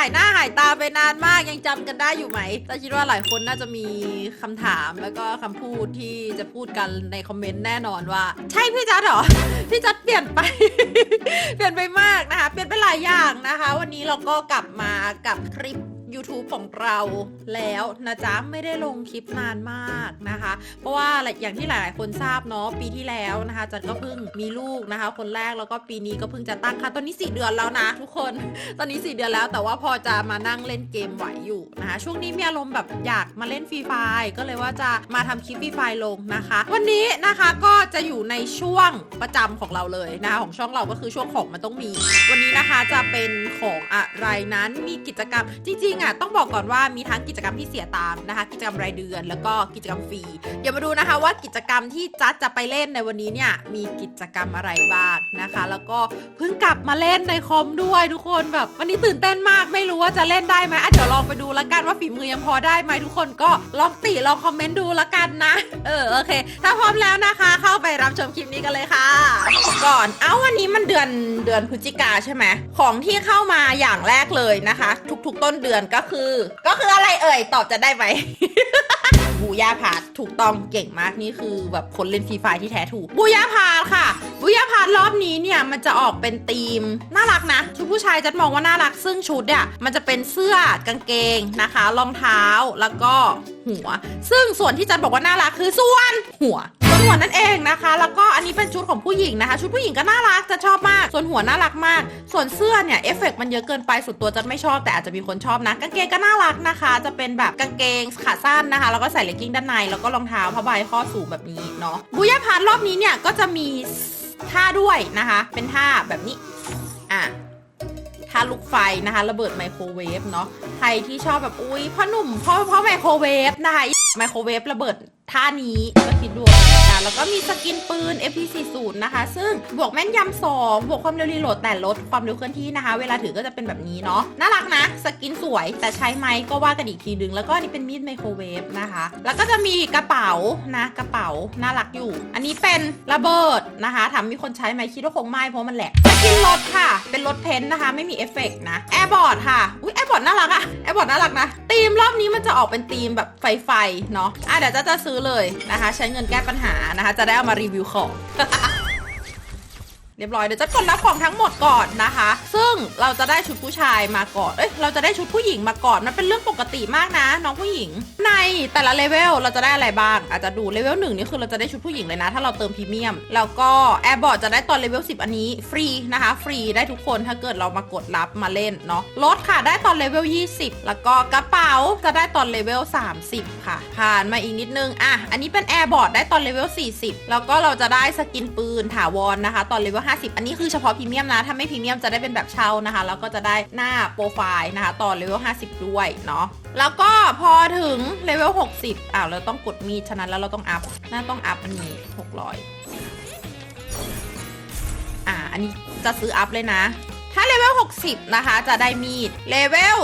ายหน้าหายตาไปนานมากยังจำกันได้อยู่ไหมแต่คิดว่าหลายคนน่าจะมีคำถามแล้วก็คำพูดที่จะพูดกันในคอมเมนต์แน่นอนว่า ใช่พี่จัดเหรอ พี่จัดเปลี่ยนไป เปลี่ยนไปมากนะคะ เปลี่ยนไปหลายอย่างนะคะ วันนี้เราก็กลับมากับคลิป YouTube ของเราแล้วนะจ๊ะ ไม่ได้ลงคลิปนานมากนะคะ เพราะว่าอย่างที่หลาย ๆ คนทราบเนาะปีที่แล้วนะคะจันก็เพิ่งมีลูกนะคะ คนแรกแล้วก็ปีนี้ก็เพิ่งจะตั้งค่ะตอนนี้ 4 เดือนแล้วนะ ทุกคน ตอนนี้ 4 เดือนแล้ว แต่ว่าพอจะมานั่งเล่นเกมไหวอยู่นะคะ ช่วงนี้มีอารมณ์แบบอยากมาเล่นฟรีไฟก็เลยว่าจะมาทำคลิปฟรีไฟลงนะคะ วันนี้นะคะก็จะอยู่ในช่วงประจำของเราเลยนะคะของช่องเราก็คือช่วงของมันต้องมี วันนี้นะคะจะเป็นของอะไรนั้นมีกิจกรรมจริงๆอะต้องบอกก่อนว่ามีทั้งกิจกรรมที่เสียตังค์นะคะ กิจกรรมรายเดือนแล้วก็กิจกรรมฟรี เดี๋ยวมาดูนะคะว่ากิจกรรมที่จัดจะไปเล่นในวันนี้เนี่ยมีกิจกรรมอะไรบ้างนะคะ แล้วก็เพิ่งกลับมาเล่นในคอมด้วยทุกคนแบบวันนี้ตื่นเต้นมากไม่รู้ว่าจะเล่นได้ไหมอะเดี๋ยวลองไปดูละกันว่าฝีมือยังพอได้ไหมทุกคนก็ลองติลองคอมเมนต์ดูละกันนะ เออโอเค ถ้าพร้อมแล้วนะคะ เข้าไปรับชมคลิปนี้กันเลยค่ะ ก่อนเอ้าวันนี้มันเดือนเดือนพฤศจิกาใช่ไหมของที่เข้ามาอย่างแรกเลยนะคะ ทุกๆ ต้นเดือนก็คือ ก็คืออะไรเอ่ย ตอบจะได้ไหม บูย่าพาร์ทถูกต้องเก่งมากนี่คือแบบคนเล่นฟรีไฟที่แท้ถูกบูย่าพาร์ทค่ะบูย่าพาร์ทรอบนี้เนี่ยมันจะออกเป็นธีมน่ารักนะชุดผู้ชายจัดมองว่าน่ารักซึ่งชุดเนี่ยมันจะเป็นเสื้อกางเกงนะคะรองเท้าแล้วก็หัว ซึ่งส่วนที่จัดบอกว่าน่ารักคือส่วนหัว ส่วนนั่นเองนะคะ แล้วก็อันนี้เป็นชุดของผู้หญิงนะคะ ชุดผู้หญิงก็น่ารักจะชอบมาก ส่วนหัวน่ารักมาก ส่วนเสื้อเนี่ยเอฟเฟกต์มันเยอะเกินไปสุดตัวจัดไม่ชอบ แต่อาจจะมีคนชอบนะกางเกงก็น่ารักนะคะ จะเป็นแบบกางเกงขาสั้นนะคะ แล้วก็ใส่เลกกิ้งด้านในแล้วก็รองเท้าผ้าใบข้อสูงแบบนี้เนาะบุยาพาร์ทรอบนี้เนี่ยก็จะมีท่าด้วยนะคะ เป็นท่าแบบนี้อะท่าลูกไฟนะคะ ระเบิดไมโครเวฟเนาะใครที่ชอบแบบอุ้ยพ่อหนุ่มพ่อพ่อไมโครเวฟนะคะไมโครเวฟระเบิด ท่านี้ก็คิดดูนะแล้วก็มีสกินปืน FP40 นะคะ ซึ่งบวกแม่นยำสองบวกความเร็วรีโหลดแต่ลดความเร็วเคลื่อนที่นะคะ เวลาถือก็จะเป็นแบบนี้เนาะน่ารักนะ สกินสวยแต่ใช้ไหมก็ว่ากันอีกทีนึง แล้วก็อันนี้เป็นมีดไมโครเวฟนะคะ แล้วก็จะมีกระเป๋านะกระเป๋าน่ารักอยู่ อันนี้เป็นระเบิดนะคะถามมีคนใช้ไหมคิดว่าคงไม่เพราะมันแหลกสกินรถค่ะ เป็นรถเพ้นท์นะคะ ไม่มีเอฟเฟกต์นะแอร์บอร์ดค่ะอุ้ยแอร์บอร์ดน่ารักอะแอร์บอร์ดน่ารักนะธีมรอบนี้มันจะออกเป็นธีมแบบไฟไฟๆเนาะอะเดี๋ยวจะจะซื้อเลยนะคะ ใช้เงินแก้ปัญหานะคะ จะได้เอามารีวิวของ เรียบร้อยเดี๋ยวจะกดรับของทั้งหมดก่อนนะคะ ซึ่งเราจะได้ชุดผู้ชายมาก่อน เอ้ยเราจะได้ชุดผู้หญิงมาก่อนมันเป็นเรื่องปกติมากนะ น้องผู้หญิง ในแต่ละเลเวลเราจะได้อะไรบ้าง อาจจะดูเลเวลหนึ่งนี่คือเราจะได้ชุดผู้หญิงเลยนะ ถ้าเราเติมพรีเมียม แล้วก็แอร์บอร์ดจะได้ตอนเลเวล10 อันนี้ฟรีนะคะ ฟรีได้ทุกคนถ้าเกิดเรามากดรับมาเล่นเนาะรถค่ะได้ตอนเลเวล20 แล้วก็กระเป๋าจะได้ตอนเลเวล30 ค่ะ ผ่านมาอีกนิดนึงอะอันนี้เป็นแอร์บอร์ดได้ตอนเลเวล40 แล้วก็เราจะได้สกินปืนถาวรนะคะ ตอนเลเวล50 อันนี้คือเฉพาะพรีเมียมนะ ถ้าไม่พรีเมียมจะได้เป็นแบบเช่านะคะ แล้วก็จะได้หน้าโปรไฟล์นะคะตอนเลเวล50 ด้วยเนาะ แล้วก็พอถึงเลเวล60อะเราต้องกดมีดฉะนั้นแล้วเราต้องอัพน่าต้องอัพอันนี้ 600 อ่า อันนี้จะซื้ออัพเลยนะ ถ้าเลเวล 60 นะคะ จะได้มีด เลเวล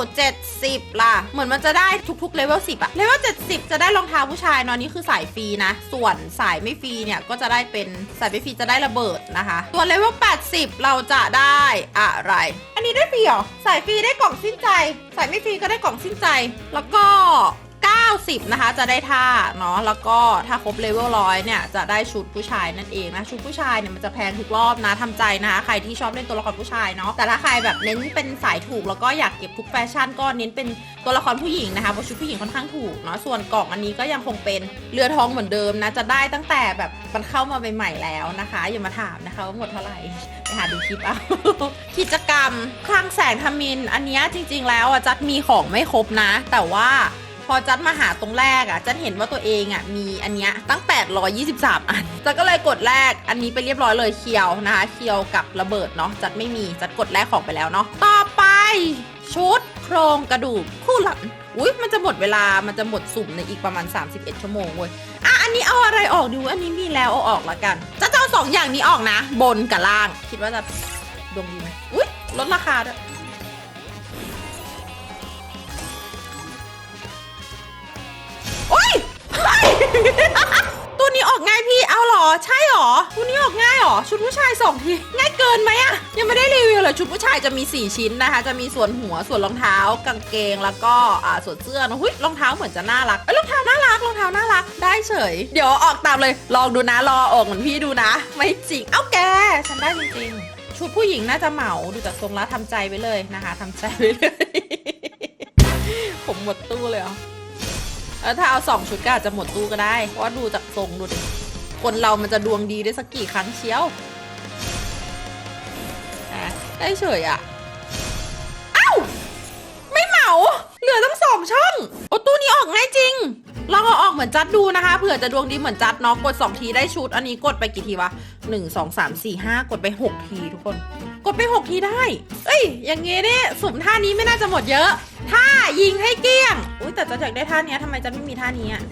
70 ล่ะ เหมือนมันจะได้ทุกๆเลเวล 10อะเลเวล 70 จะได้รองเท้าผู้ชายเนอะนี่คือสายฟรีนะ ส่วนสายไม่ฟรีเนี่ย ก็จะได้เป็นสายไม่ฟรีจะได้ระเบิดนะคะ ส่วนเลเวล 80 เราจะได้อะไร อันนี้ได้ฟรีเหรอ สายฟรีได้กล่องสิ้นใจ สายไม่ฟรีก็ได้กล่องสิ้นใจ แล้วก็ 90 นะคะ จะได้ท่าเนาะแล้วก็ถ้าครบเลเวลร้อยเนี่ยจะได้ชุดผู้ชายนั่นเองนะชุดผู้ชายเนี่ยมันจะแพงทุกรอบนะทำใจนะคะใครที่ชอบเล่นตัวละครผู้ชายเนาะแต่ถ้าใครแบบเน้นเป็นสายถูกแล้วก็อยากเก็บทุกแฟชั่นก็เน้นเป็นตัวละครผู้หญิงนะคะเพราะชุดผู้หญิงค่อนข้างถูกเนาะส่วนกล่องอันนี้ก็ยังคงเป็นเรือทองเหมือนเดิมนะจะได้ตั้งแต่แบบมันเข้ามาใหม่ๆแล้วนะคะ อย่ามาถามนะคะว่าหมดเท่าไหร่ไปหาดูคลิปเอากิจกรรมคลังแสงทมิน อันนี้จริง ๆ แล้วอะจัดมีของไม่ครบนะ แต่ว่า พอจัดมาหาตรงแรกอะจัดเห็นว่าตัวเองอะมีอันเนี้ยตั้ง 823 อันจัดก็เลยกดแรกอันนี้ไปเรียบร้อยเลยเคียวนะคะเคียวกับระเบิดเนาะจัดไม่มีจัดกดแรกของไปแล้วเนาะต่อไป ชุดโครงกระดูกคู่หลังอุ้ยมันจะหมดเวลา มันจะหมดสุ่มในอีกประมาณ 31 ชั่วโมงเว้ย อะ อันนี้เอาอะไรออกดู อันนี้มีแล้วเอาออกละกัน จะจะเอาสองอย่างนี้ออกนะ บนกับล่าง คิดว่าจะดวงดีไหมอุ้ยลดราคาด้วย ตัวตู้นี้ออกง่ายพี่ เอาหรอ ใช่หรอตู้นี้ออกง่ายหรอ ชุดผู้ชายสองที ง่ายเกินไหมอะยังไม่ได้รีวิวเลย ชุดผู้ชายจะมี 4 ชิ้นนะคะ จะมีส่วนหัว ส่วนรองเท้า กางเกง แล้วก็อ่าส่วนเสื้อนะหุ้ยรองเท้าเหมือนจะน่ารักเอ้ยรองเท้าน่ารัก รองเท้าน่ารัก ได้เฉย เดี๋ยวออกตามเลย ลองดูนะ รอออกเหมือนพี่ดูนะ ไม่จริง เอ้าแก ฉันได้จริงๆ ชุดผู้หญิงน่าจะเหมา ดูจากทรงแล้วทำใจไว้เลยนะคะทำใจไว้เลย ผมหมดตู้เลยเหรอ แล้วถ้าเอาสองชุดก็อาจจะหมดตู้ก็ได้ เพราะว่าดูจากทรงดูดิคนเรามันจะดวงดีได้สักกี่ครั้งเชียวอะได้เฉยอะเอ้าไม่เหมา เหลือตั้งสองช่องโอ้ตู้นี้ออกง่ายจริง ลองเอาออกเหมือนจัดดูนะคะ เผื่อจะดวงดีเหมือนจัดเนาะ กด 2 ทีได้ชุด อันนี้กดไปกี่ทีวะ หนึ่งสองสามสี่ห้ากดไปหกทีทุกคน กดไปหกทีได้ เอ้ย อย่างงี้นี่สุ่มท่านี้ไม่น่าจะหมดเยอะ ท่ายิงให้เกลี้ยง อุ้ยแต่จะอยากได้ท่านี้ทำไมจะไม่มีท่านี้อะ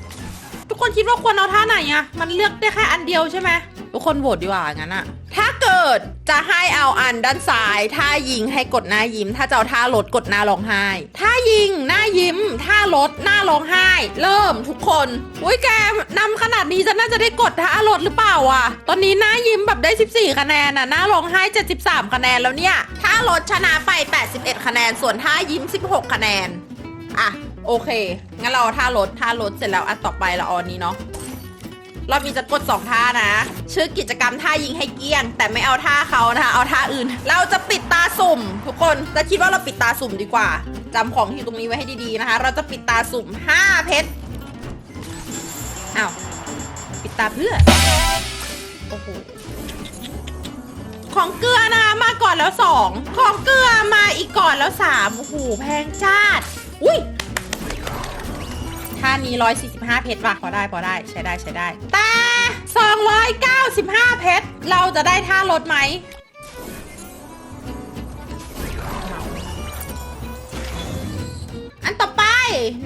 ทุกคนคิดว่าควรเอาท่าไหนอะมันเลือกได้แค่อันเดียวใช่ไหมทุกคนโหวตดีกว่างั้นอะถ้าเกิดจะให้เอาอันด้านซ้ายท่ายิงให้กดหน้ายิ้ม ถ้าจะเอาท่ารถกดหน้าร้องไห้ท่ายิงหน้ายิ้มท่ารถหน้าร้องไห้ เริ่มทุกคนอุ้ยแกนำขนาดนี้จะน่าจะได้กดท่ารถหรือเปล่าอะตอนนี้หน้ายิ้มแบบได้ 14 คะแนนอะหน้าร้องไห้73คะแนนแล้วเนี่ยท่ารถชนะไป 81 คะแนน ส่วนท่ายิ้ม 16 คะแนนอะ โอเค งั้นเราท่ารถท่ารถเสร็จแล้วอันต่อไปเราอาอันนี้เนาะรอบนี้จะกด 2 ท่านะ ชื่อกิจกรรมท่ายิงให้เกี้ยงแต่ไม่เอาท่าเขานะคะเอาท่าอื่น เราจะปิดตาสุ่ม ทุกคนจะคิดว่าเราปิดตาสุ่มดีกว่าจำของที่อยู่ตรงนี้ไว้ให้ดีๆนะคะ เราจะปิดตาสุ่ม 5 เพชรอ้าวปิดตาเพื่อโอ้โหของเกลือนะมาก่อนแล้วสองของเกลือมาอีกก่อนแล้วสามโอ้โหแพงจ้าดอุ้ยานี้ 145 เพชรว่ะพอได้พอได้ใช้ได้ใช้ได้แต่295 เพชรเราจะได้ท่ารถไหมอันต่อไป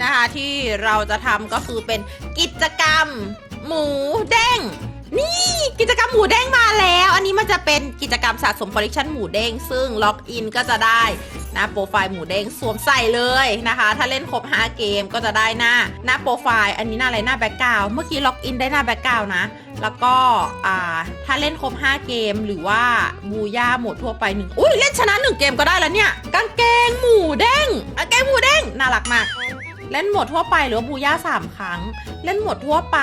นะคะที่เราจะทำก็คือเป็นกิจกรรมหมูเด้งนี่กิจกรรมหมูเด้งมาแล้ว อันนี้มันจะเป็นกิจกรรมสะสมคอลเลกชันหมูเด้งซึ่งล็อกอินก็จะได้ นะโปรไฟล์หมูเด้งสวมใส่เลยนะคะ ถ้าเล่นครบ 5 เกมก็จะได้หน้าหน้าโปรไฟล์ อันนี้หน้าอะไรหน้าแบ็กกราวเมื่อกี้ล็อกอินได้หน้าแบ็กกราวนะ แล้วก็ถ้าเล่นครบ 5 เกมหรือว่าบูย่าหมดทั่วไปหนึ่งอุ้ยเล่นชนะ 1 เกมก็ได้แล้วเนี่ยกางเกงหมูเด้งกางเกงหมูเด้งน่ารักมากเล่นหมดทั่วไปหรือบูย่าสามครั้ง เล่นหมดทั่วไป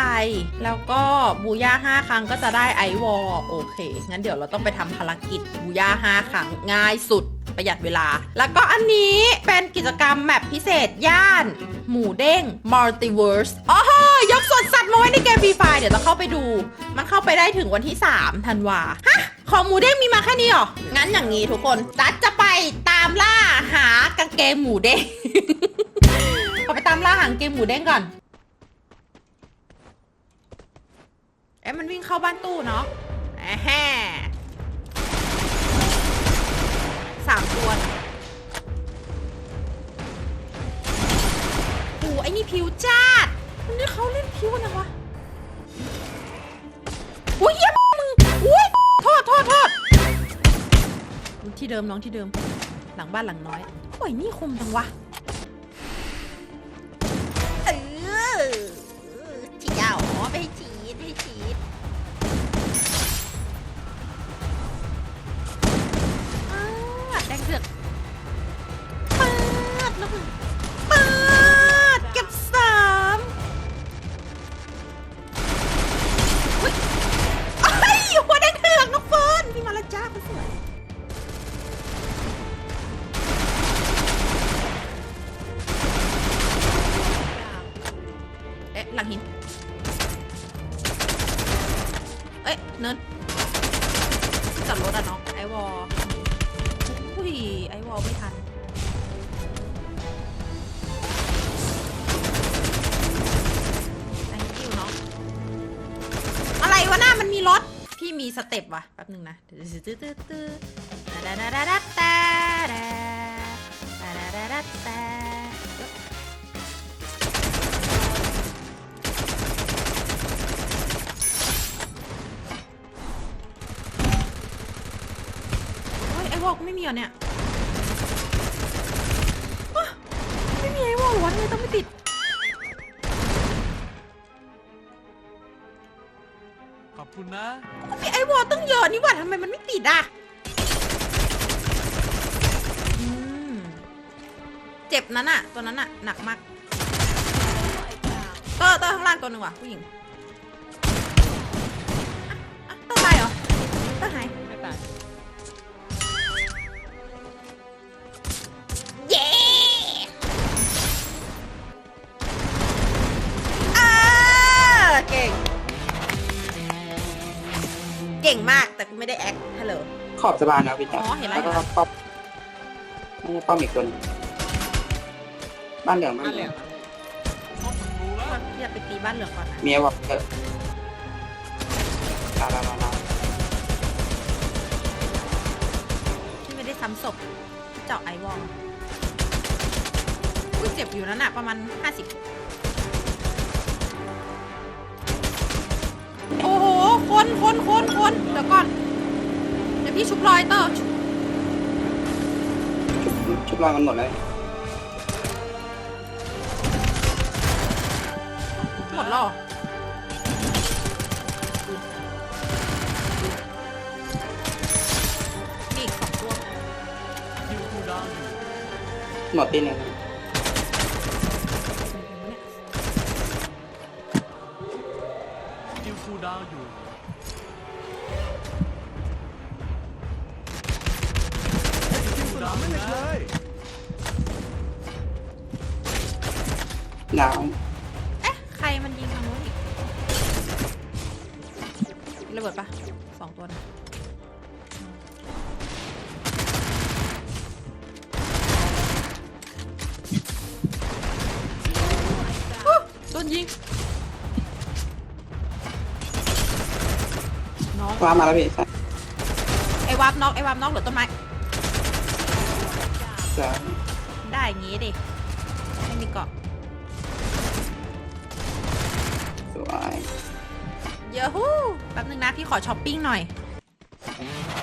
แล้วก็บูย่าห้าครั้งก็จะได้ไอวอลโอเค งั้นเดี๋ยวเราต้องไปทำภารกิจบูย่าห้าครั้งง่ายสุด ประหยัดเวลา แล้วก็อันนี้เป็นกิจกรรมแมปพิเศษย่าน หมูเด้ง Multiverse อ๋อยกส่วนสัตว์มาไว้ในเกมฟรีไฟเดี๋ยวจะเข้าไปดู มันเข้าไปได้ถึงวันที่3ธันวาฮะของหมูเด้งมีมาแค่นี้หรอ งั้นอย่างนี้ทุกคนจัดจะไปตามล่าหากางเกงหมูเด้ง ขอไปตามล่าหางเกมหมูเด้งก่อน เอ๊ะมันวิ่งเข้าบ้านตู้เนาะแอะแฮ่ สามตัวนโอ้ไอ้นี่ผิวจ้าดมันนี่เขาเล่นผิวนะวะอุ้ยเยี่ยมมึงอุ้ยโทษโทษโทษที่เดิมน้องที่เดิม หลังบ้านหลังน้อยโอ้ยนี่คมจังวะ มีสเต็ปว่ะแป๊บหนึงนะตื้อตื้อตื้อตื้อตาดาดาดาดาดาดาดาดาดาเฮ้ยไอวอลก็ไม่มีเหรอเนี่ยไม่มีไอวอลหรอวะทำไมต้องไม่ติด คุณนะมีไอวอลตั้งเยอะนี่หว่าทำไมมันไม่ติดอะอืมเจ็บนั้นอะตัวนั้นอะหนักมากเตอร์เตอร์ข้างล่างตัวหนึ่งว่ะผู้หญิงอะอะเตอร์ตายเหรอเตอร์หายไม่ตาย อบสะพานนะพี่จ๋าอ๋อเห็นแล้วแล้วก็ป้อมไม่ใช่ป้อมอีกตัวหนึงบ้านเหลืองบ้านบ้านเหเหลืลือองงต้องศัตรูแล้วอย่าไปตีบ้านเหลืองก่อนนะเมียบอกเออลาลาลาลาที่ไม่ได้ซ้ำศพเจาะไอวอลอุ้ยเจ็บอยู่นั่นน่ะประมาณ50โอ้โห คนคนคนคนเดี๋ยวก่อนเดี๋ยว พี่ชุบรอยเตอร์ชุบชุบชุบรอยมันหมดเลยหมดแล้วเหรอนี่อีกสองตัวคิวคูลดาวน์อยู่หมดที่หนึ่งคิวคูลดาวน์อยู่ คูลดาวน์อยู่นะดาวเอ๊ะ ใครมันยิงทางนู้นอีกระเบิดปะสองตัวนะฮู้โดนยิง น้องว้ามาแล้วพี่ใช่ไอ้วาบน็อกไอ้วาบน็อกเหลือต้นไม้ จะได้อย่างงี้ดิ ไม่มีเกาะ สวยเยอะฮู้แป๊บนึงนะ พี่ขอช้อปปิ้งหน่อย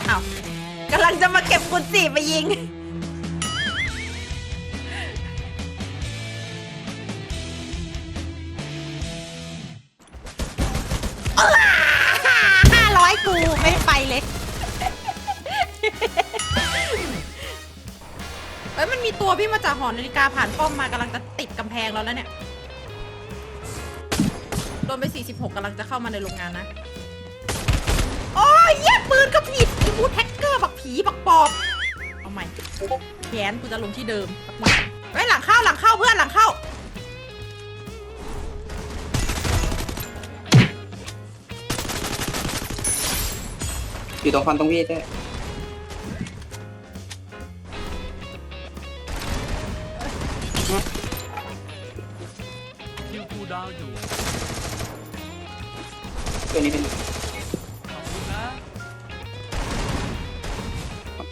เอาวกำลังจะมาเก็บกุญสี่ไปยิง ห้าร้อยกูไม่ได้ไปเลย เอ้ยมันมีตัวพี่มาจากหอนาฬิกาผ่านป้อมมากำลังจะติดกำแพงเราแล้วเนี่ย โดนไป 46กำลังจะเข้ามาในโรงงานนะ โอ้ยเยี่ยปืนก็ผิดไอ้บูแท็กเกอร์บักผีบักปอบ เอาใหม่แขนกูจะลงที่เดิมสักหน่อยไว้ยหลังเข้าหลังเข้าเพื่อนหลังเข้า อยู่ตรงคอนตรงพี่เจ้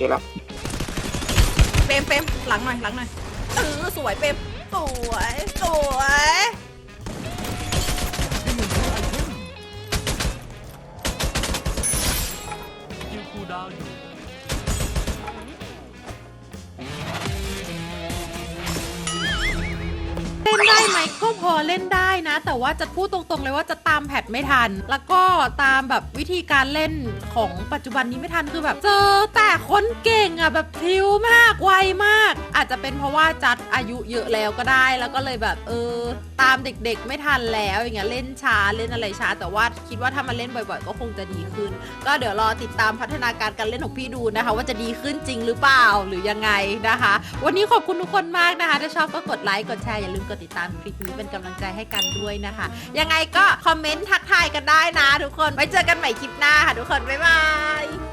เจอแล้วเปมเปมหลังหน่อยหลังหน่อยเออสวยเปมสวย อเล่นได้นะ แต่ว่าจะพูดตรงๆเลยว่าจะตามแพทไม่ทัน แล้วก็ตามแบบวิธีการเล่นของปัจจุบันนี้ไม่ทันคือแบบ เจอแต่คนเก่งอะแบบพริ้วมากไวมาก อาจจะเป็นเพราะว่าจัดอายุเยอะแล้วก็ได้ แล้วก็เลยแบบเออตามเด็กๆ ไม่ทันแล้วอย่างเงี้ยเล่นช้าเล่นอะไรช้า แต่ว่าคิดว่าถ้ามาเล่นบ่อยๆ ก็คงจะดีขึ้น ก็เดี๋ยวรอติดตามพัฒนาการการเล่นของพี่ดูนะคะ ว่าจะดีขึ้นจริงหรือเปล่าหรือยังไงนะคะ วันนี้ขอบคุณทุกคนมากนะคะ ถ้าชอบก็กดไลค์กดแชร์อย่าลืมกดติดตามคลิปนี้เป็นกำลังใจให้กันด้วยนะคะ ยังไงก็คอมเมนต์ทักทายกันได้นะ ทุกคนไว้เจอกันใหม่คลิปหน้าค่ะทุกคนบ๊ายบาย